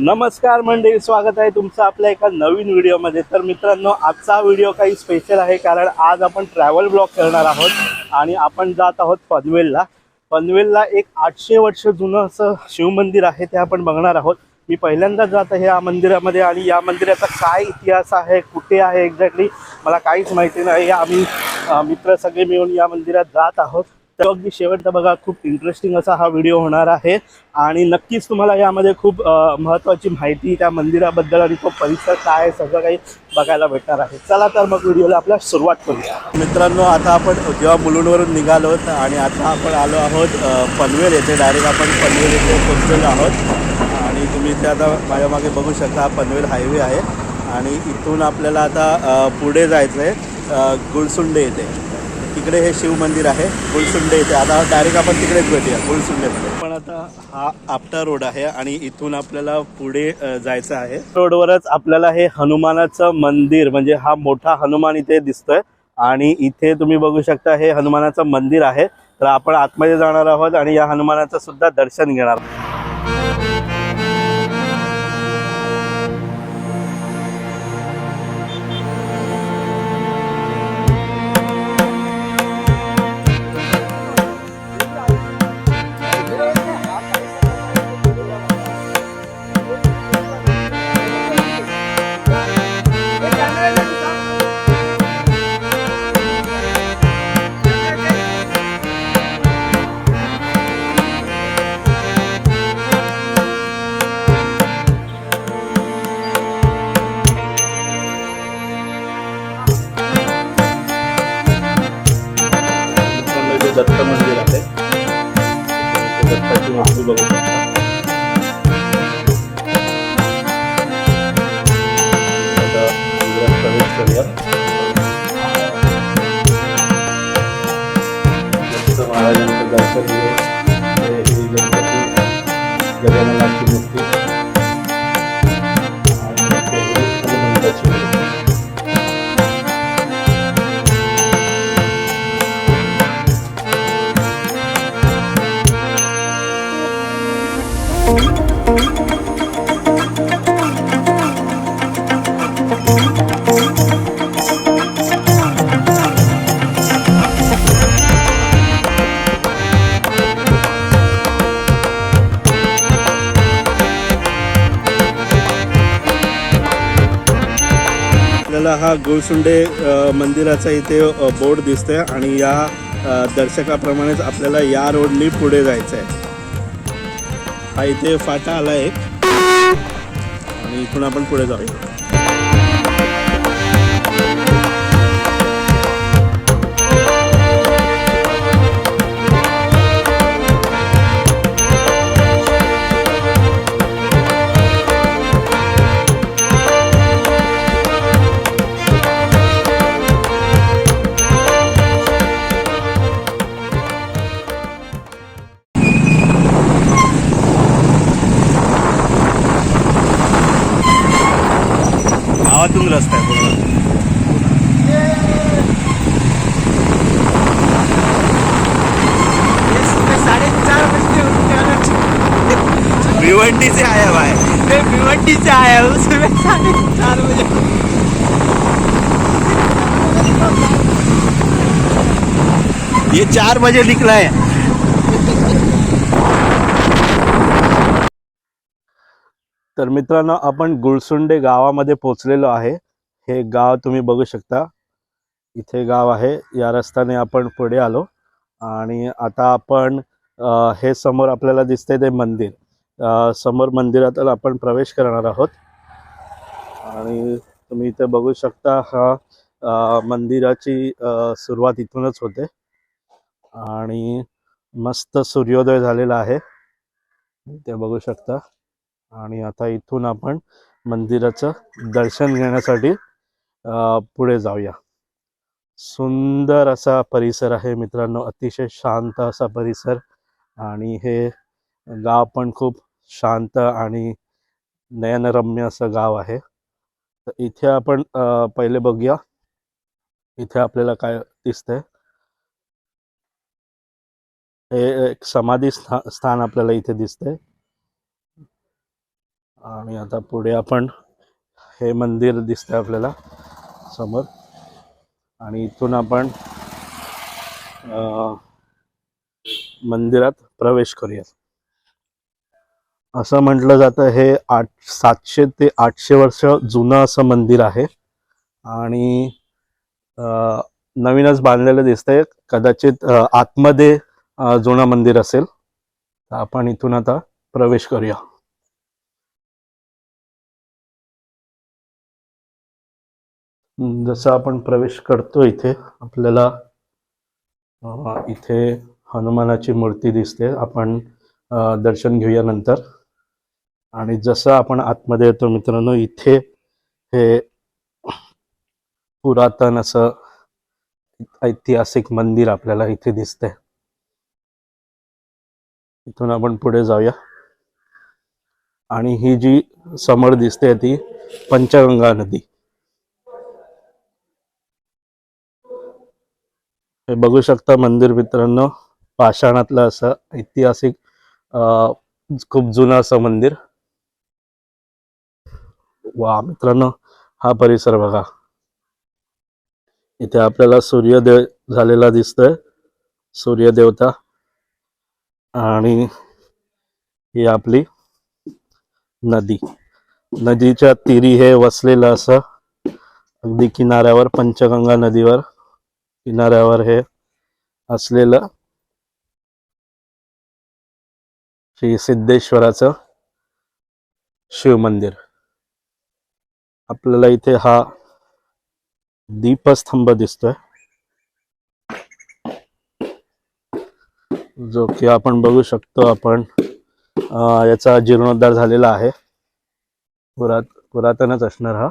नमस्कार मंडळी स्वागत आहे तुमचं आपल्या एका नवीन व्हिडिओमध्ये. तर मित्रांनो आजचा व्हिडिओ काही स्पेशल आहे कारण आज आपण ट्रॅव्हल ब्लॉग करणार आहोत आणि आपण जात आहोत पनवेलला. पनवेलला एक आठशे वर्ष जुनं असं शिवमंदिर आहे ते आपण बघणार आहोत. मी पहिल्यांदा जात आहे या मंदिरामध्ये आणि या मंदिराचा काय इतिहास आहे कुठे आहे एक्झॅक्टली मला काहीच माहिती नाही. आम्ही मित्र सगळे मिळून या मंदिरात जात आहोत. तर अगदी शेवटचा बघा खूप इंटरेस्टिंग असा हा व्हिडिओ होणार आहे. आणि नक्कीच तुम्हाला यामध्ये खूप महत्त्वाची माहिती त्या मंदिराबद्दल आणि तो परिसर काय आहे सगळं काही बघायला भेटणार आहे. चला तर मग व्हिडिओला आपल्या सुरुवात करूया. मित्रांनो आता आपण जेव्हा मुलुंडवरून निघालो आणि आता आपण आलो आहोत पनवेल येथे. डायरेक्ट आपण पनवेल येथे पोहोचलेलो आहोत. आणि तुम्ही इथे आता माझ्या मागे बघू शकता पनवेल हायवे आहे. आणि इथून आपल्याला आता पुढे जायचं आहे गुळसुंडे येथे. तिकडे हे शिव मंदिर आहे गुलसुंडे इथे. आता डायरेक्ट आपण तिकडेच भेटूया गुलसुंडेमध्ये. पण आता हा आपटा रोड आहे आणि इथून आपल्याला पुढे जायचं आहे. रोडवरच आपल्याला हे हनुमानाचं मंदिर म्हणजे हा मोठा हनुमान इथे दिसतोय. आणि इथे तुम्ही बघू शकता हे हनुमानाचं मंदिर आहे. तर आपण आतमध्ये जाणार आहोत आणि या हनुमानाचं सुद्धा दर्शन घेणार आहोत. आपल्याला हा गुळसुंडे मंदिराचा इथे बोर्ड दिसतोय आणि या दर्शकाप्रमाणेच आपल्याला या रोडनी पुढे जायचं आहे हा इथे फाटा आला एक. आणि इथून आपण पुढे जाऊया. गावातून रस्ता आहे पूर्ण. साढ़े भिवंडी से आया हुआ है मैं भिवंडी से आया हूँ सुबह साढ़े चार बजे ये चार बजे निकला है तर मित्रांनो आपण गुळसुंडे गावामध्ये पोचलेलो आहे. हे गाव तुम्ही बघू शकता. इथे गाव आहे. या रस्त्याने आपण पुढे आलो आणि आता आपण हे समोर आपल्याला दिसते ते मंदिर. समोर मंदिरात आपण प्रवेश करणार आहोत. आणि तुम्ही इथे बघू शकता हा मंदिराची सुरुवात इथूनच होते. आणि मस्त सूर्योदय झालेला आहे. ते बघू शकता. आणि आता इथून आपण मंदिराचं दर्शन घेण्यासाठी पुढे जाऊया. सुंदर असा परिसर आहे मित्रांनो अतिशय शांत असा परिसर. आणि हे गाव पण खूप शांत आणि नयनरम्य असं गाव आहे. तर इथे आपण पहिले बघूया. इथे आपल्याला काय दिसतंय? हे एक समाधी स्था स्थान आपल्याला इथे दिसतंय. आणि आता पुढे आपण हे मंदिर दिसतंय आपल्याला समोर. आणि इथून आपण मंदिरात प्रवेश करूया असं म्हटलं जातं हे आठ सातशे ते आठशे वर्ष जुनं असं मंदिर आहे. आणि नवीनच बांधलेलं दिसतंय. कदाचित आतमध्ये जुनं मंदिर असेल. तर आपण इथून आता प्रवेश करूया. जसं आपण प्रवेश करतो इथे आपल्याला इथे हनुमानाची मूर्ती दिसते. आपण दर्शन घेऊया नंतर. आणि जसं आपण आतमध्ये येतो मित्रांनो इथे हे पुरातन असं ऐतिहासिक मंदिर आपल्याला इथे दिसते इथून आपण पुढे जाऊया. आणि ही जी समोर दिसते ती पंचगंगा नदी. हे बघू शकता मंदिर मित्रांनो पाषाणातलं असं ऐतिहासिक खूप जुनं असं मंदिर. वा मित्रांनो हा परिसर बघा. इथे आपल्याला सूर्यदेव झालेला दिसतोय सूर्यदेवता. आणि ही आपली नदी. नदीच्या तीरी हे वसलेलं असं अगदी किनाऱ्यावर पंचगंगा नदीवर. किनाऱ्यावर हे असलेलं श्री सिद्धेश्वराचं शिव मंदिर आपल्याला इथे हा दीपस्तंभ दिसतोय. जो की आपण बघू शकतो आपण याचा जीर्णोद्धार झालेला आहे. पुरात पुरातनच असणार हा.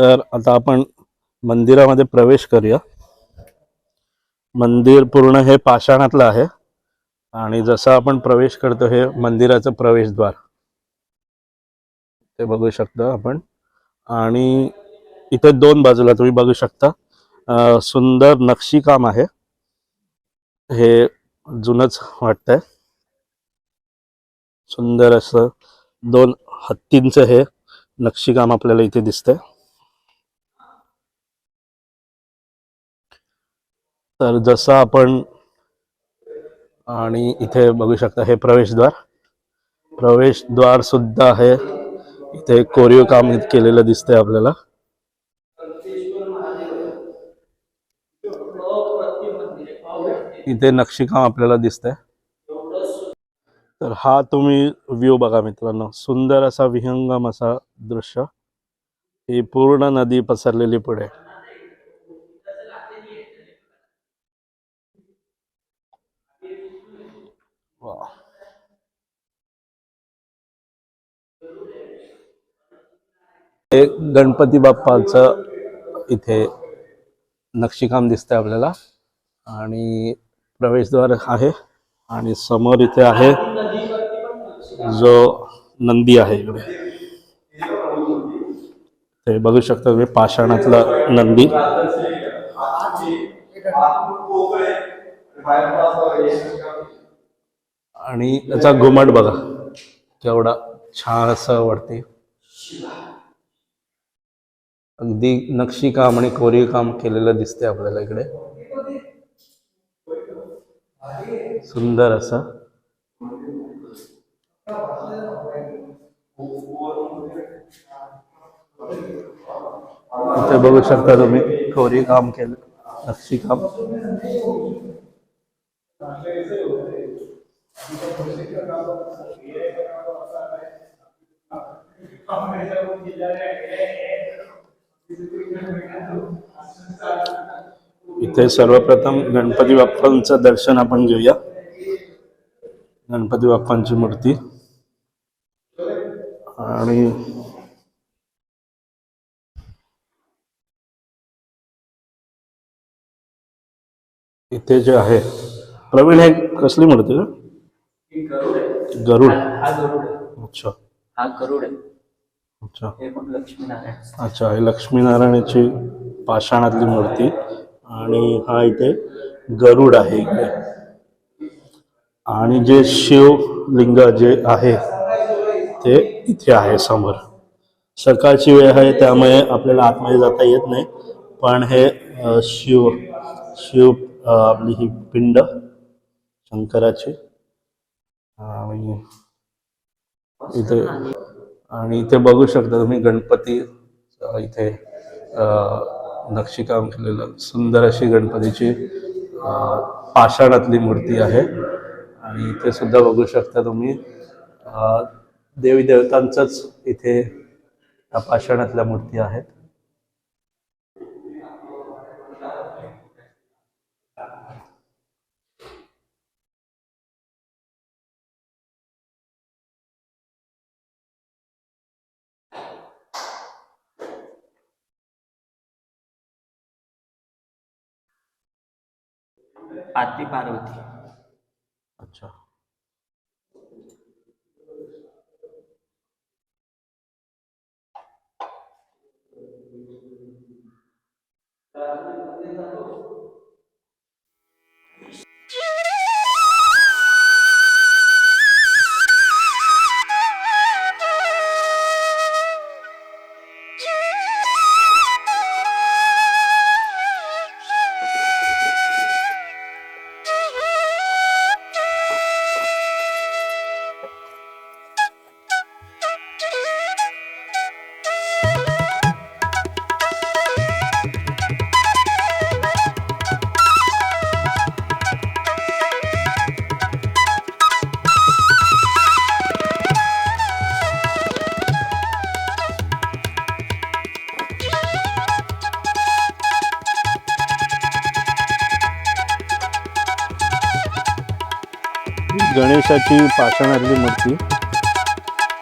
तर आता आपण मंदिरामध्ये प्रवेश करूया. मंदिर पूर्ण हे पाषाणातलं आहे. आणि जसं आपण प्रवेश करतो हे मंदिराचं प्रवेशद्वार. ते बघू शकता आपण. आणि इथे दोन बाजूला तुम्ही बघू शकता. सुंदर नक्षीकाम आहे. हे जुनच वाटतंय. सुंदर असं दोन हत्तींचं हे नक्षीकाम आपल्याला इथे दिसतंय. तर जसं आपण आणि इथे बघू शकता हे प्रवेशद्वार. प्रवेशद्वार सुद्धा आहे. इथे कोरीव काम केलेलं दिसतंय आपल्याला. इथे नक्षीकाम आपल्याला दिसतंय. तर हा तुम्ही व्ह्यू बघा मित्रांनो. सुंदर असा विहंगम असा दृश्य. ही पूर्ण नदी पसरलेली पुढे. वा एक गणपती बाप्पाचं इथे नक्षीकाम दिसतंय आपल्याला. आणि प्रवेशद्वार आहे आणि समोर इथे आहे जो नंदी आहे इकडे. ते बघू शकता तुम्ही पाषाणातला नंदी. आणि त्याचा घुमट बघा. केवढा छान असं वाटते अगदी नक्षीकाम आणि कोरीव काम केलेलं दिसते आपल्याला इकडे. सुंदर असा. इथे बघू शकता तुम्ही कोरीव काम केलं नक्षीकाम इथे सर्वप्रथम गणपती बाप्पांचं दर्शन आपण घेऊया. गणपती बाप्पांची मूर्ती. आणि इथे जे आहे प्रवीण हे कसली मूर्ती का गरुड आहे. गरुड. हा गरुड आहे. अच्छा. हा गरुड आहे. अच्छा. हे पण लक्ष्मीनारायण. अच्छा हे लक्ष्मीनारायणाची पाषाणातली मूर्ती. आणि हा इथे गरुड आहे आणि जे शिवलिंग जे आहे ते इथे आहे समोर. सकाळची वेळ आहे त्यामुळे आपल्याला आतमध्ये जाता येत नाही. पण हे शिव शिव आपली ही पिंड शंकराची. आणि इथे आणि इथे बघू शकता तुम्ही गणपती इथे अ, नक्षीकाम केलेलं सुंदर अशी गणपतीची पाषाणातली मूर्ती आहे. आणि इथे सुद्धा बघू शकता तुम्ही अ, देवी देवतांचंच इथे पाषाणातल्या मूर्ती आहेत. आरती पार्वती अच्छा. गणेशाची पाषाणातली मूर्ती.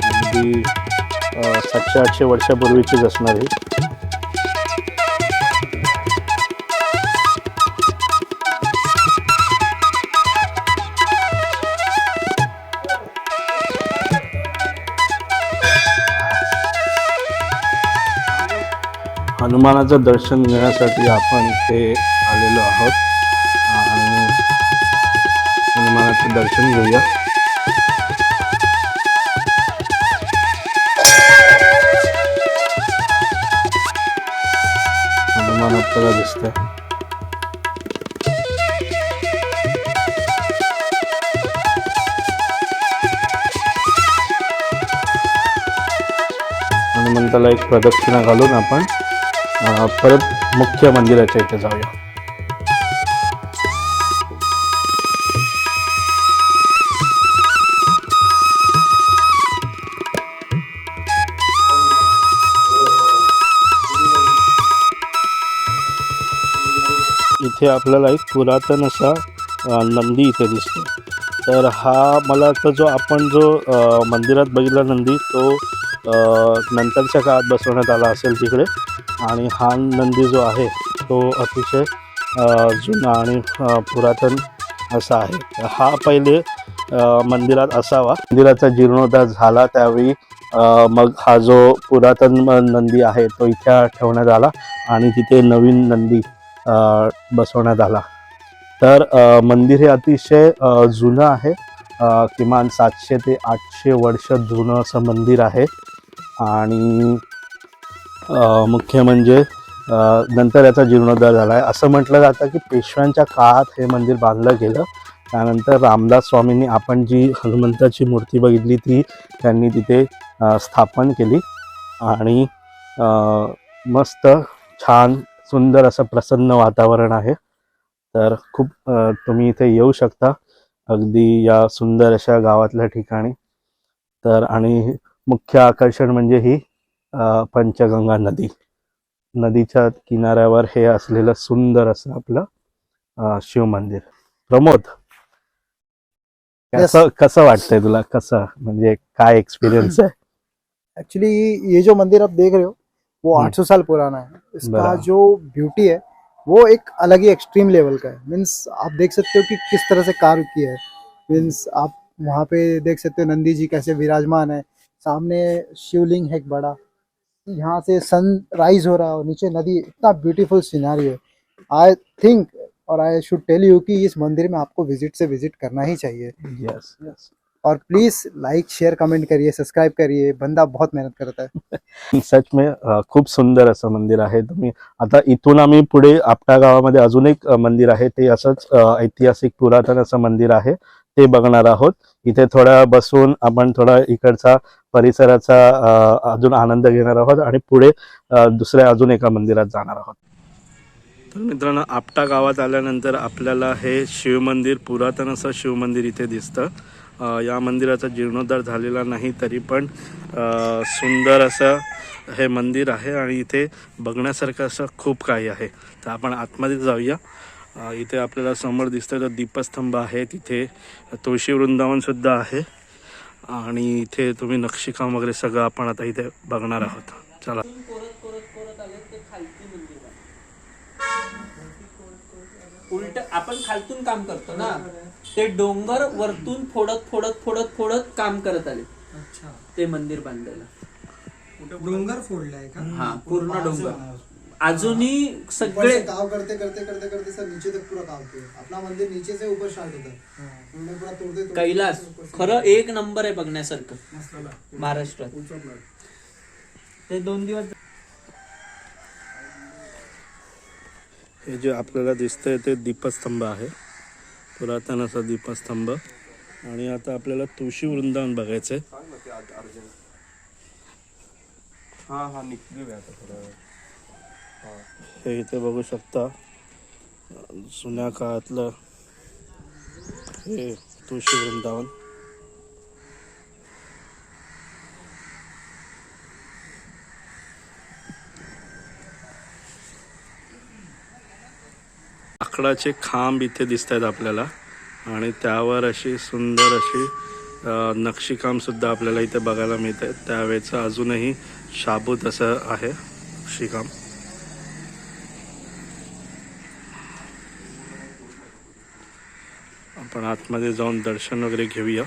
अगदी सातशे आठशे वर्षापूर्वीचीच असणार आहे हनुमानाचं दर्शन घेण्यासाठी आपण इथे आलेलो आहोत. हनुमानाचं दर्शन घेऊया. हनुमान आपल्याला दिसतंय. हनुमंताला एक प्रदक्षिणा घालून आपण परत मुख्य मंदिराच्या इथे जाऊया. इथे आपल्याला एक पुरातन असा नंदी इथे दिसतो. तर हा मला वाटतं जो आपण जो मंदिरात बघितला नंदी तो नंतरच्या काळात बसवण्यात आला असेल तिकडे. आणि हा नंदी जो आहे तो अतिशय जुना आणि पुरातन असा आहे. हा पहिले मंदिरात असावा. मंदिराचा जीर्णोद्धार झाला त्यावेळी मग हा जो पुरातन नंदी आहे तो इथे ठेवण्यात आला. आणि तिथे नवीन नंदी बसवण्यात आला. तर मंदिर हे अतिशय जुनं आहे. किमान सातशे ते आठशे वर्ष जुनं असं मंदिर आहे. आणि मुख्य म्हणजे नंतर याचा जीर्णोद्धार झाला आहे असं म्हटलं जातं की पेशव्यांच्या काळात हे मंदिर बांधलं गेलं. त्यानंतर रामदास स्वामींनी आपण जी हनुमंताची मूर्ती बघितली ती त्यांनी तिथे स्थापन केली. आणि मस्त छान सुंदर असं प्रसन्न वातावरण आहे. तर खूप तुम्ही इथे येऊ शकता. अगदी या सुंदर अशा गावातल्या ठिकाणी. तर आणि मुख्य आकर्षण म्हणजे ही पंचगंगा नदी. नदीच्या किनाऱ्यावर हे असलेलं सुंदर असं आपलं शिवमंदिर प्रमोद कसं कसं वाटतंय तुला? कसं? म्हणजे काय एक्सपिरियन्स आहे? एक्चुअली ये जो मंदिर आप देख रहे हो वो हम्म। 800 साल पुराना है। इसका जो ब्यूटी है वो एक अलग ही एक्सट्रीम लेवल का है। मीन्स आप देख सकते हो कि किस तरह से कार्व किया है। मीन्स आप वहाँ पे देख सकते हो नंदी जी कैसे विराजमान है। सामने शिवलिंग है एक बड़ा। यहाँ से सन राइज हो रहा है और नीचे नदी। इतना ब्यूटीफुल सीनारी है। आई थिंक और आई शुड टेल यू कि इस मंदिर में आपको विज़िट से विज़िट करना ही चाहिए। येस येस और प्लीज लाइक शेयर कमेंट करिए सब्सक्राइब करिए। बंदा बहुत मेहनत करत आहे सच में खूप सुंदर असं मंदिर आहे. तुम्ही आता इथून आम्ही पुढे आपटा गावामध्ये अजून एक मंदिर आहे. ते असंच ऐतिहासिक पुरातन असं मंदिर आहे. ते बघणार आहोत. इथे थोडा बसून आपण थोडा इकडचा परिसराचा अजून आनंद घेणार आहोत आणि पुढे दुसऱ्या अजून एका मंदिरात जाणार आहोत. तर मित्रांनो आपटा गावात आल्यानंतर आपल्याला हे शिवमंदिर पुरातन असं शिवमंदिर इथे दिसतं. या मंदिराचा जीर्णोद्धार झालेला नाही तरी पण सुंदर असं हे मंदिर आहे आणि इथे बघण्यासारखं असं खूप काही आहे. तर आपण आतमध्ये जाऊया. इथे आपल्याला समोर दिसतं तर दीपस्तंभ आहे. तिथे तुळशी वृंदावनसुद्धा आहे. आणि इथे तुम्ही नक्षीकाम वगैरे सगळं आपण आता इथे बघणार आहोत. चला. उलट आपण खालतून काम करतो ना. ते डोंगर वरतून फोडत फोडत फोडत फोडत काम करत आले. ते मंदिर बांधायला डोंगर फोडलाय का? हा पूर्ण डोंगर. अजूनही सगळे काम करते करते करते करते सर नीचे तक पूरा काम किया अपना मंदिर नीचे से ऊपर स्टार्ट होता है. उन्होंने पूरा तोड़ते तोड़ते कैलास. खरं एक नंबर आहे बघण्यासारखं. महाराष्ट्रात. ते दोन दिवस हे जे आपल्याला दिसतंय ते दीपस्तंभ आहे. पुरातन असा दीपस्तंभ. आणि आता आपल्याला तुळशी वृंदावन बघायचं आहे हे इथे बघू शकता. जुन्या काळातलं हे तुळशी वृंदावन. लाकडाचे खांब इथे दिसत आहेत आपल्याला. आणि त्यावर अशी सुंदर अशी नक्षीकामसुद्धा नक्षीकाम सुद्धा आपल्याला इथे बघायला मिळत आहे त्यावेळेचं अजूनही शाबूत असं आहे नक्षीकाम. आपण आतमध्ये जाऊन दर्शन वगैरे घेऊया.